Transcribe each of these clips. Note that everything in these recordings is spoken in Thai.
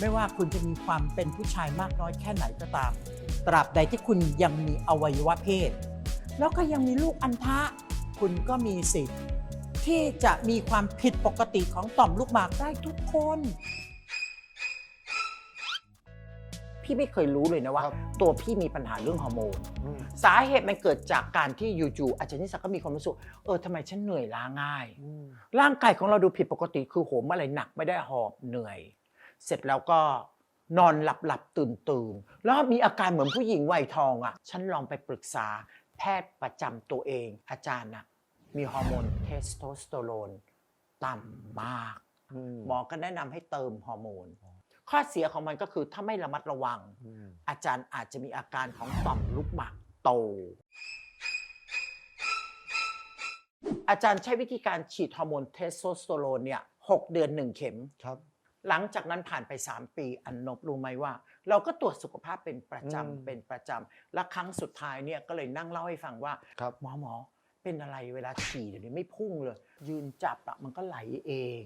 ไม่ว่าคุณจะมีความเป็นผู้ชายมากน้อยแค่ไหนก็ตาม ตราบใดที่คุณยังมีอวัยวะเพศ แล้วก็ยังมีลูกอัณฑะคุณก็มีสิทธิ์ที่จะมีความผิดปกติของต่อมลูกหมากได้ทุกคน พี่ไม่เคยรู้เลยนะว่า ครับ ตัวพี่มีปัญหาเรื่องฮอร์โมน อืมสาเหตุมันเกิดจากการที่อยู่ๆอาจารย์นิสักก็มีความรู้สึกเออทำไมฉันเหนื่อยล้าง่าย อืมร่างกายของเราดูผิดปกติคือโหมอะไรหนักไม่ได้หอบเหนื่อย เสร็จแล้วก็นอนหลับหลับตื่นตื่นๆแล้วมีอาการเหมือนผู้หญิงวัยทองอะ ฉันลองไปปรึกษาแพทย์ประจำตัวเอง อาจารย์น่ะมีฮอร์โมนเทสโทสเตอโรนต่ำมากอืมหมอก็แนะนำให้เติมฮอร์โมน ข้อเสียของมันก็คือถ้าไม่ระมัดระวังอืมอาจารย์อาจจะมีอาการของต่อมลูกหมากโต อาจารย์ใช้วิธีการฉีดฮอร์โมนเทสโทสเตอโรนเนี่ยหกเดือนหนึ่งเข็มครับ หลังจากนั้นผ่านไป 3 ปีอันนบรู้ไหมว่า เราก็ตรวจสุขภาพเป็นประอืมจำเป็นประจำและครั้งสุดท้ายเนี่ยก็เลยนั่งเล่าให้ฟังว่าครับ หมอหมอเป็นอะไรเวลาฉี่เดี๋ยวนี้ไม่พุ่งเลย ยืนจับอะมันก็ไหลเอง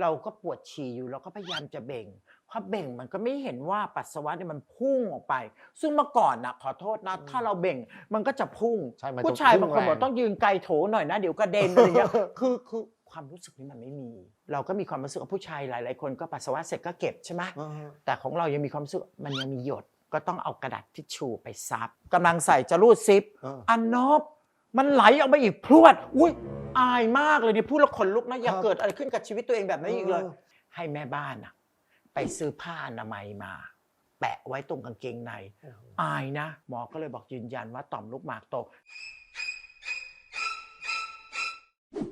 เราก็ปวดฉี่อยู่เราก็พยายามจะเบ่งพอเบ่งมันก็ไม่เห็นว่าปัสสาวะเนี่ยมันพุ่งออกไป ซึ่งเมื่อก่อนนะขอโทษนะ ถ้าเราเบ่งมันก็จะพุ่ง ใช่มันจะผู้ชายพุ่งบางคนบอกแรงต้องยืนไกลโถหน่อยนะ เดี๋ยวกระเด็นอะไรเงี้ยคือคือ ความรู้สึกนี้มันไม่มี เราก็มีความรู้สึกว่าผู้ชายหลาย ๆ คนก็ปัสสาวะเสร็จก็เก็บใช่ไหมอ่าฮะแต่ของเรายังมีความรู้สึกมันยังมีหยดก็ต้องเอากระดาษทิชชู่ไปซับกำลังใส่จะรูดซิปอ่าอันนบมันไหลออกมาอีกพรวด อุ้ยอายมากเลยเนี่ยพูดแล้วขนลุกนะอย่าครับเกิดอะไรขึ้นกับชีวิตตัวเองแบบนี้อีกเลยเออให้แม่บ้านอะไปซื้อผ้าอนามัยมา แปะไว้ตรงกางเกงใน อายนะ หมอก็เลยบอกยืนยันว่าต่อมลูกหมากโต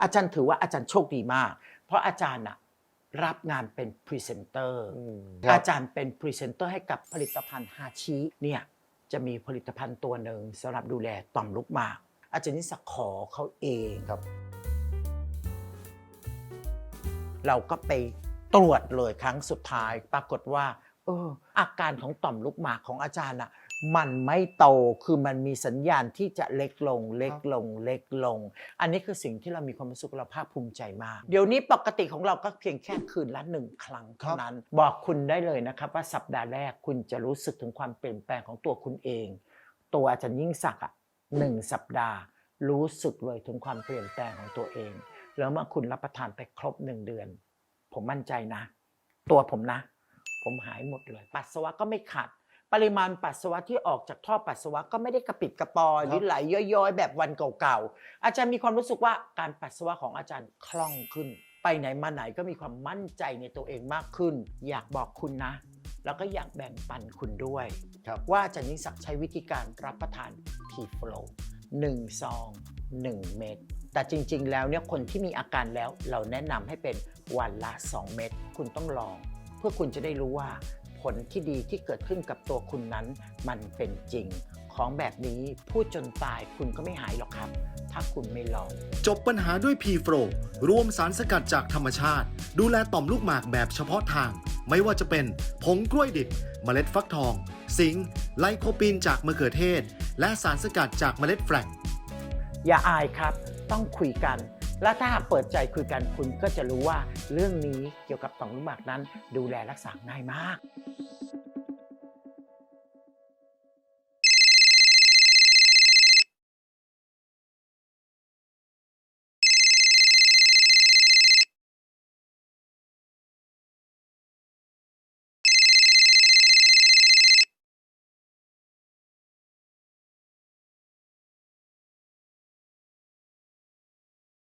อาจารย์ถือว่าอาจารย์โชคดีมาก เพราะอาจารย์อะรับงานเป็นพรีเซนเตอร์อืมครับ อาจารย์เป็นพรีเซนเตอร์ให้กับผลิตภัณฑ์ฮาชิเนี่ยจะมีผลิตภัณฑ์ตัวหนึ่งสำหรับดูแลต่อมลูกหมาก อาจารย์นิสักขอเขาเองครับ เราก็ไปตรวจเลยครั้งสุดท้าย ปรากฏว่า เอออาการของต่อมลูกหมากของอาจารย์อะ มันไม่โตคือมันมีสัญญาณที่จะเล็กลง เล็กลง เล็กลง อันนี้คือสิ่งที่เรามีความรู้สึกเราภาคภูมิใจมาก เดี๋ยวนี้ปกติของเราก็เพียงแค่คืนละหนึ่งครั้งเท่านั้น บอกคุณได้เลยนะครับว่าสัปดาห์แรกคุณจะรู้สึกถึงความเปลี่ยนแปลงของตัวคุณเอง ตัวอาจารย์ยิ่งศักดิ์อะหนึ่งสัปดาห์ รู้สึกเลยถึงความเปลี่ยนแปลงของตัวเอง แล้วเมื่อคุณรับประทานไปครบหนึ่งเดือน ผมมั่นใจนะ ตัวผมนะ ผมหายหมดเลย ปัสสาวะก็ไม่ขัด ปริมาณปัสสาวะที่ออกจากท่อปัสสาวะก็ไม่ได้กระปิดกระปอยหรือไหลย้อยๆ แบบวันเก่าๆ อาจารย์มีความรู้สึกว่าการปัสสาวะของอาจารย์คล่องขึ้น ไปไหนมาไหนก็มีความมั่นใจในตัวเองมากขึ้น อยากบอกคุณนะ แล้วก็อยากแบ่งปันคุณด้วย ครับว่าอาจารย์นิสักดิ์ใช้วิธีการรับประทาน p f l o w 1ซอง1 เม็ดแต่จริงๆ แล้วเนี่ยคนที่มีอาการแล้วเราแนะนำให้เป็นวันละ 2 เม็ดคุณต้องลอง เพื่อคุณจะได้รู้ว่า ผลที่ดีที่เกิดขึ้นกับตัวคุณนั้น มันเป็นจริง ของแบบนี้พูดจนตายคุณก็ไม่หายหรอกครับ ถ้าคุณไม่ลอง จบปัญหาด้วย p f r o รวมสารสกัดจากธรรมชาติ ดูแลต่อมลูกหมากแบบเฉพาะทาง ไม่ว่าจะเป็นผงกล้วยดิบ เมล็ดฟักทองซิงค์ไลโคปีนจากมะเขือเทศ และสารสกัดจากเมล็ดแฟลกอย่าอายครับ ต้องคุยกัน และถ้าหากเปิดใจคุยกันคุณก็จะรู้ว่าเรื่องนี้เกี่ยวกับต่อมลูกหมากนั้น ดูแลรักษาง่ายมาก